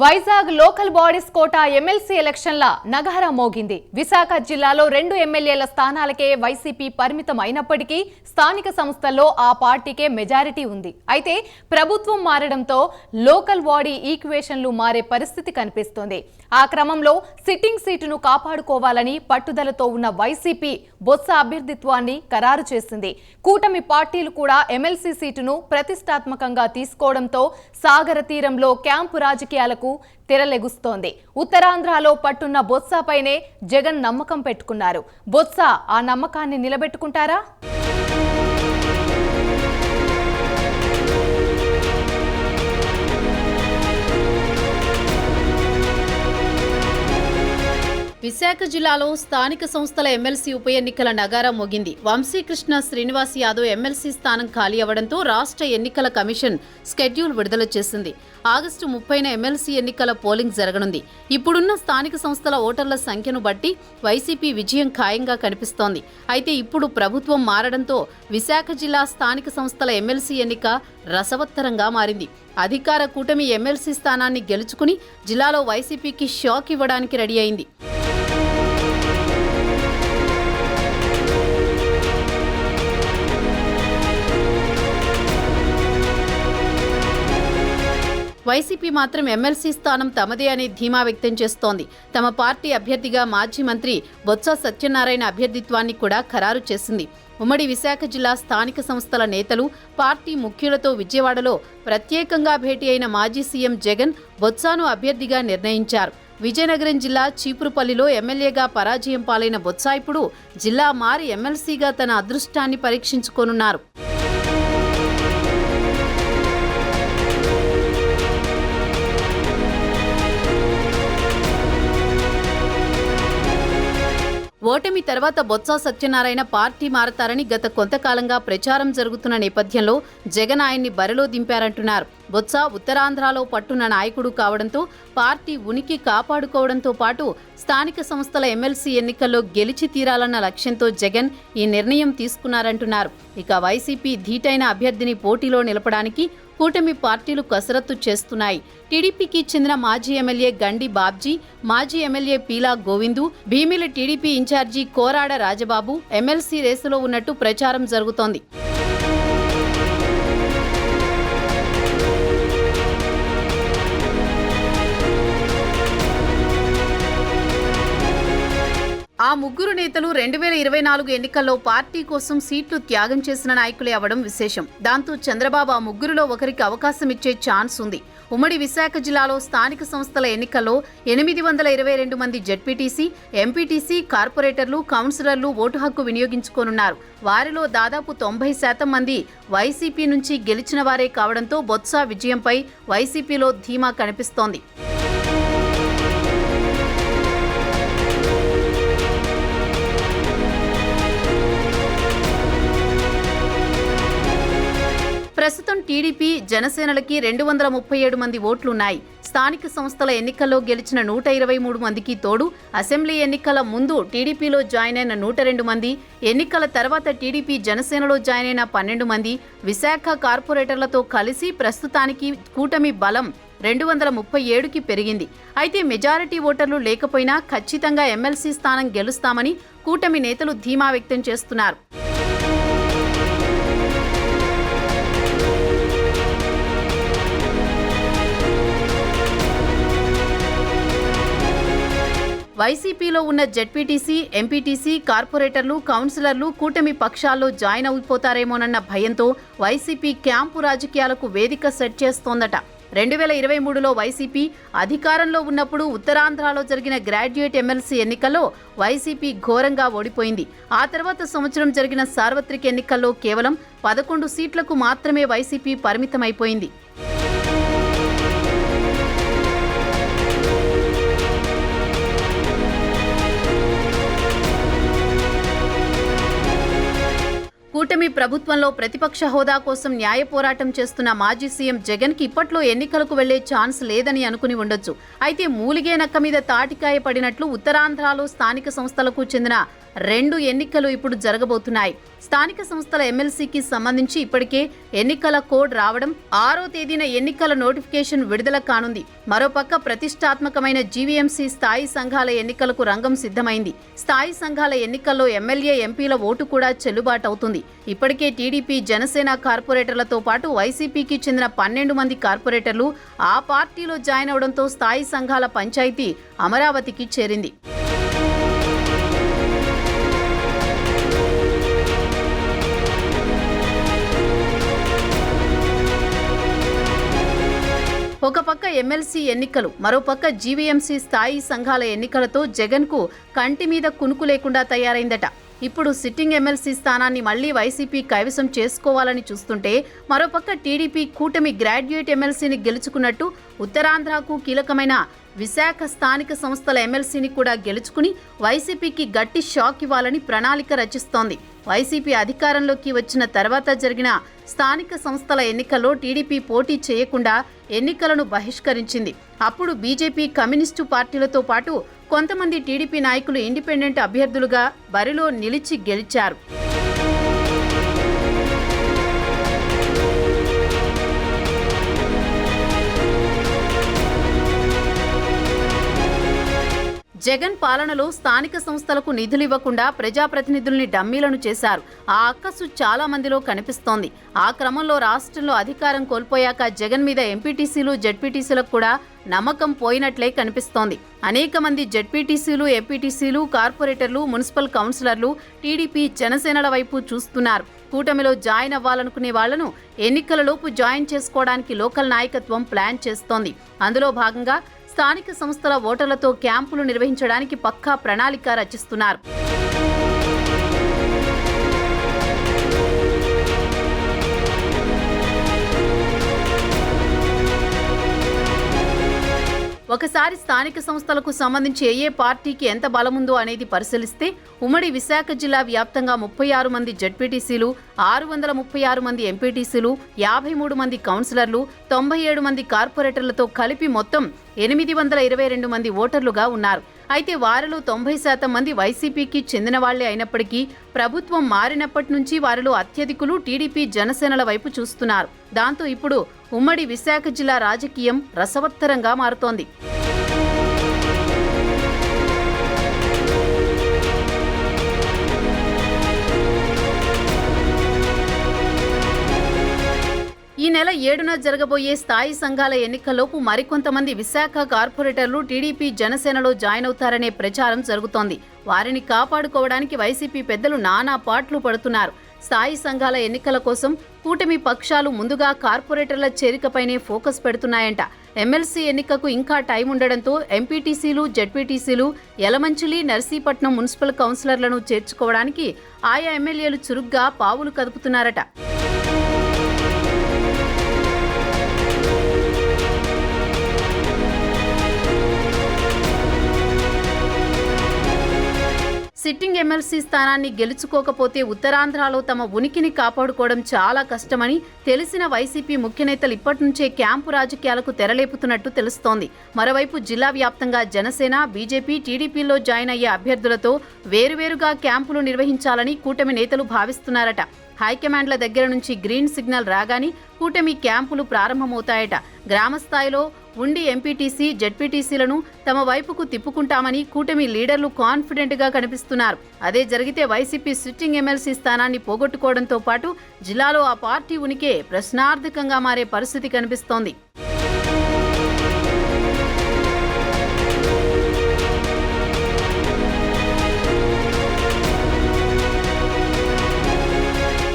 Vizag local bodies quota MLC ఎలక్షన్ల నగహర మోగింది. విశాఖ జిల్లాలో రెండు ఎమ్మెల్యేల స్థానాలకే వైసీపీ పరిమితం అయినప్పటికీ స్థానిక సంస్థల్లో ఆ పార్టీకే మెజారిటీ ఉంది. అయితే ప్రభుత్వం మారడంతో లోకల్ బాడీ ఈక్వేషన్లు మారే పరిస్థితి కనిపిస్తోంది. ఆ క్రమంలో సిట్టింగ్ సీటును కాపాడుకోవాలని పట్టుదలతో ఉన్న వైసీపీ బొత్స అభ్యర్థిత్వాన్ని ఖరారు చేసింది. కూటమి పార్టీలు కూడా ఎమ్మెల్సీ సీటును ప్రతిష్టాత్మకంగా తీసుకోవడంతో సాగర తీరంలో క్యాంపు రాజకీయాలకు తెరలెగుస్తోంది. ఉత్తరాంధ్రలో పట్టున్న బొత్సపైనే జగన్ నమ్మకం పెట్టుకున్నారు. బొత్స ఆ నమ్మకాన్ని నిలబెట్టుకుంటారా? విశాఖ జిల్లాలో స్థానిక సంస్థల ఎమ్మెల్సీ ఉప ఎన్నికల నగారా మోగింది. వంశీకృష్ణ శ్రీనివాస్ యాదవ్ ఎమ్మెల్సీ స్థానం ఖాళీ అవ్వడంతో రాష్ట్ర ఎన్నికల కమిషన్ స్కెడ్యూల్ విడుదల చేసింది. ఆగస్టు ముప్పైన ఎమ్మెల్సీ ఎన్నికల పోలింగ్ జరగనుంది. ఇప్పుడున్న స్థానిక సంస్థల ఓటర్ల సంఖ్యను బట్టి వైసీపీ విజయం ఖాయంగా కనిపిస్తోంది. అయితే ఇప్పుడు ప్రభుత్వం మారడంతో విశాఖ జిల్లా స్థానిక సంస్థల ఎమ్మెల్సీ ఎన్నిక రసవత్తరంగా మారింది. అధికార కూటమి ఎమ్మెల్సీ స్థానాన్ని గెలుచుకుని జిల్లాలో వైసీపీకి షాక్ ఇవ్వడానికి రెడీ అయింది. వైసీపీ మాత్రం ఎమ్మెల్సీ స్థానం తమదే అని ధీమా వ్యక్తం చేస్తోంది. తమ పార్టీ అభ్యర్థిగా మాజీ మంత్రి బొత్స సత్యనారాయణ అభ్యర్థిత్వాన్ని కూడా ఖరారు చేసింది. ఉమ్మడి విశాఖ జిల్లా స్థానిక సంస్థల నేతలు పార్టీ ముఖ్యులతో విజయవాడలో ప్రత్యేకంగా భేటీ అయిన మాజీ సీఎం జగన్ బొత్సాను అభ్యర్థిగా నిర్ణయించారు. విజయనగరం జిల్లా చీపురుపల్లిలో ఎమ్మెల్యేగా పరాజయం పాలైన బొత్స ఇప్పుడు జిల్లా మారి ఎమ్మెల్సీగా తన అదృష్టాన్ని పరీక్షించుకోనున్నారు. ఓటమి తర్వాత బొత్స సత్యనారాయణ పార్టీ మారతారని గత కొంతకాలంగా ప్రచారం జరుగుతున్న నేపథ్యంలో జగన్ ఆయన్ని బరిలో దింపారంటున్నారు. బొత్స ఉత్తరాంధ్రలో పట్టున్న నాయకుడు కావడంతో పార్టీ ఉనికి కాపాడుకోవడంతో పాటు స్థానిక సంస్థల ఎమ్మెల్సీ ఎన్నికల్లో గెలిచి తీరాలన్న లక్ష్యంతో జగన్ ఈ నిర్ణయం తీసుకున్నారంటున్నారు. ఇక వైసీపీ ధీటైన అభ్యర్థిని పోటీలో నిలపడానికి కూటమి పార్టీలు కసరత్తు చేస్తున్నాయి. టీడీపీకి చెందిన మాజీ ఎమ్మెల్యే గండి బాబ్జీ మాజీ MLA Peela Govindu Bhimili TDP incharge Korada Rajababu MLC రేసులో ఉన్నట్టు ప్రచారం జరుగుతోంది. ఆ ముగ్గురు నేతలు రెండు వేల ఇరవై నాలుగు ఎన్నికల్లో పార్టీ కోసం సీట్లు త్యాగం చేసిన నాయకులే అవడం విశేషం. దాంతో చంద్రబాబు ఆ ముగ్గురులో ఒకరికి అవకాశం ఇచ్చే ఛాన్స్ ఉంది. ఉమ్మడి విశాఖ జిల్లాలో స్థానిక సంస్థల ఎన్నికల్లో ఎనిమిది వందల ఇరవై రెండు మంది జడ్పీటీసీ ఎంపీటీసీ కార్పొరేటర్లు కౌన్సిలర్లు ఓటు హక్కు వినియోగించుకోనున్నారు. వారిలో దాదాపు తొంభై శాతం మంది వైసీపీ నుంచి గెలిచిన వారే కావడంతో బొత్స విజయంపై వైసీపీలో ధీమా కనిపిస్తోంది. ప్రస్తుతం టీడీపీ జనసేనలకి రెండు వందల ముప్పై ఏడు మంది ఓట్లున్నాయి. స్థానిక సంస్థల ఎన్నికల్లో గెలిచిన నూట ఇరవై మూడు మందికి తోడు అసెంబ్లీ ఎన్నికల ముందు టీడీపీలో జాయిన్ అయిన నూట రెండు మంది ఎన్నికల తర్వాత టీడీపీ జనసేనలో జాయిన్ అయిన పన్నెండు మంది విశాఖ కార్పొరేటర్లతో కలిసి ప్రస్తుతానికి కూటమి బలం రెండు వందల ముప్పై ఏడుకి పెరిగింది. అయితే మెజారిటీ ఓటర్లు లేకపోయినా ఖచ్చితంగా ఎమ్మెల్సీ స్థానం గెలుస్తామని కూటమి నేతలు ధీమా వ్యక్తం చేస్తున్నారు. వైసీపీలో ఉన్న జెడ్పీటీసీ ఎంపీటీసీ కార్పొరేటర్లు కౌన్సిలర్లు కూటమి పక్షాల్లో జాయిన్ అయిపోతారేమోనన్న భయంతో వైసీపీ క్యాంపు రాజకీయాలకు వేదిక సెట్ చేస్తోందట. రెండు వేల ఇరవై మూడులో వైసీపీ అధికారంలో ఉన్నప్పుడు ఉత్తరాంధ్రలో జరిగిన గ్రాడ్యుయేట్ ఎమ్మెల్సీ ఎన్నికల్లో వైసీపీ ఘోరంగా ఓడిపోయింది. ఆ తర్వాత సంవత్సరం జరిగిన సార్వత్రిక ఎన్నికల్లో కేవలం పదకొండు సీట్లకు మాత్రమే వైసీపీ పరిమితమైపోయింది. కూటమి ప్రభుత్వంలో ప్రతిపక్ష హోదా కోసం న్యాయ పోరాటం చేస్తున్న మాజీ సీఎం జగన్కి ఇప్పట్లో ఎన్నికలకు వెళ్ళే ఛాన్స్ లేదని అనుకుని ఉండొచ్చు. అయితే మూలిగే నక్క మీద తాటికాయ పడినట్లు ఉత్తరాంధ్రలో స్థానిక సంస్థలకు చెందిన రెండు ఎన్నికలు ఇప్పుడు జరగబోతున్నాయి. స్థానిక సంస్థల ఎమ్మెల్సీకి సంబంధించి ఇప్పటికే ఎన్నికల కోడ్ రావడం ఆరో తేదీన ఎన్నికల నోటిఫికేషన్ విడుదల కానుంది. మరోపక్క ప్రతిష్టాత్మకమైన జీవీఎంసీ స్థాయి సంఘాల ఎన్నికలకు రంగం సిద్ధమైంది. స్థాయి సంఘాల ఎన్నికల్లో ఎమ్మెల్యే ఎంపీల ఓటు కూడా చెల్లుబాటు అవుతుంది ఇప్పటికే టీడీపీ జనసేన కార్పొరేటర్లతో పాటు వైసీపీకి చెందిన పన్నెండు మంది కార్పొరేటర్లు ఆ పార్టీలో జాయిన్ అవడంతో స్థాయి సంఘాల పంచాయతీ అమరావతికి చేరింది. ఒక పక్క ఎమ్మెల్సీ ఎన్నికలు మరోపక్క జీవీఎంసీ స్థాయి సంఘాల ఎన్నికలతో జగన్కు కంటి మీద కునుకు లేకుండా తయారైందట. ఇప్పుడు సిట్టింగ్ ఎమ్మెల్సీ స్థానాన్ని మళ్ళీ వైసీపీ కైవసం చేసుకోవాలని చూస్తుంటే మరోపక్క టీడీపీ కూటమి గ్రాడ్యుయేట్ ఎమ్మెల్సీని గెలుచుకున్నట్టు ఉత్తరాంధ్రకు కీలకమైన విశాఖ స్థానిక సంస్థల ఎమ్మెల్సీని కూడా గెలుచుకుని వైసీపీకి గట్టి షాక్ ఇవ్వాలని ప్రణాళిక రచిస్తోంది. వైసీపీ అధికారంలోకి వచ్చిన తర్వాత జరిగిన స్థానిక సంస్థల ఎన్నికల్లో టీడీపీ పోటీ చేయకుండా ఎన్నికలను బహిష్కరించింది. అప్పుడు బీజేపీ కమ్యూనిస్టు పార్టీలతో పాటు కొంతమంది టీడీపీ నాయకులు ఇండిపెండెంట్ అభ్యర్థులుగా బరిలో నిలిచి గెలిచారు. జగన్ పాలనలో స్థానిక సంస్థలకు నిధులు ఇవ్వకుండా ప్రజాప్రతినిధుల్ని డమ్మీలను చేశారు. ఆ అక్కసు చాలా మందిలో కనిపిస్తోంది. ఆ క్రమంలో రాష్ట్రంలో అధికారం కోల్పోయాక జగన్ మీద ఎంపీటీసీలు జడ్పీటీసీలకు కూడా నమ్మకం పోయినట్లే కనిపిస్తోంది. అనేక మంది జడ్పీటీసీలు ఎంపీటీసీలు కార్పొరేటర్లు మున్సిపల్ కౌన్సిలర్లు టీడీపీ జనసేనల వైపు చూస్తున్నారు. కూటమిలో జాయిన్ అవ్వాలనుకునే వాళ్ళను ఎన్నికలలోపు జాయిన్ చేసుకోవడానికి లోకల్ నాయకత్వం ప్లాన్ చేస్తోంది. అందులో భాగంగా స్థానిక సంస్థల ఓటర్లతో క్యాంపులు నిర్వహించడానికి పక్కా ప్రణాళిక రచిస్తున్నారు. ఈసారి స్థానిక సంస్థలకు సంబంధించి ఏ ఏ పార్టీకి ఎంత బలముందో అనేది పరిశీలిస్తే ఉమ్మడి విశాఖ జిల్లా వ్యాప్తంగా ముప్పై ఆరు మంది జడ్పీటీసీలు ఆరు వందల ముప్పై ఆరు మంది ఎంపీటీసీలు యాభై మూడు మంది కౌన్సిలర్లు తొంభై ఏడు మంది కార్పొరేటర్లతో కలిపి మొత్తం ఎనిమిది వందల ఇరవై రెండు మంది ఓటర్లుగా ఉన్నారు. అయితే వారిలో తొంభై శాతం మంది వైసీపీకి చెందిన వాళ్ళే అయినప్పటికీ ప్రభుత్వం మారినప్పటి నుంచి వారిలో అత్యధికులు టీడీపీ జనసేనల వైపు చూస్తున్నారు. దాంతో ఇప్పుడు ఉమ్మడి విశాఖ జిల్లా రాజకీయం రసవత్తరంగా మారుతోంది. ఈ నెల ఏడున జరగబోయే స్థాయి సంఘాల ఎన్నికల్లోపు మరికొంతమంది విశాఖ కార్పొరేటర్లు టీడీపీ జనసేనలో జాయిన్ అవుతారనే ప్రచారం జరుగుతోంది. వారిని కాపాడుకోవడానికి వైసీపీ పెద్దలు నానా పాట్లు పడుతున్నారు. స్థాయి సంఘాల ఎన్నికల కోసం కూటమి పక్షాలు ముందుగా కార్పొరేటర్ల చేరికపైనే ఫోకస్ పెడుతున్నాయంట. ఎమ్మెల్సీ ఎన్నికకు ఇంకా టైం ఉండడంతో ఎంపీటీసీలు జడ్పీటీసీలు యలమంచిలి నర్సీపట్నం మున్సిపల్ కౌన్సిలర్లను చేర్చుకోవడానికి ఆయా ఎమ్మెల్యేలు చురుగ్గా పావులు కదుపుతున్నారట. సిట్టింగ్ ఎమ్మెల్సీ స్థానాన్ని గెలుచుకోకపోతే ఉత్తరాంధ్రలో తమ ఉనికిని కాపాడుకోవడం చాలా కష్టమని తెలిసిన వైసీపీ ముఖ్య నేతలు ఇప్పటి నుంచే క్యాంపు రాజకీయాలకు తెరలేపుతున్నట్టు తెలుస్తోంది. మరోవైపు జిల్లా వ్యాప్తంగా జనసేన బీజేపీ టీడీపీలో జాయిన్ అయ్యే అభ్యర్థులతో వేరువేరుగా క్యాంపులు నిర్వహించాలని కూటమి నేతలు భావిస్తున్నారట. హైకమాండ్ల దగ్గర నుంచి గ్రీన్ సిగ్నల్ రాగానే కూటమి క్యాంపులు ప్రారంభమవుతాయట. గ్రామ స్థాయిలో ఉండి ఎంపీటీసీ జడ్పీటీసీలను తమ వైపుకు తిప్పుకుంటామని కూటమి లీడర్లు కాన్ఫిడెంట్గా కనిపిస్తున్నారు. అదే జరిగితే వైసీపీ సిట్టింగ్ ఎమ్మెల్సీ స్థానాన్ని పోగొట్టుకోవడంతో పాటు జిల్లాలో ఆ పార్టీ ఉనికే ప్రశ్నార్థకంగా మారే పరిస్థితి కనిపిస్తోంది.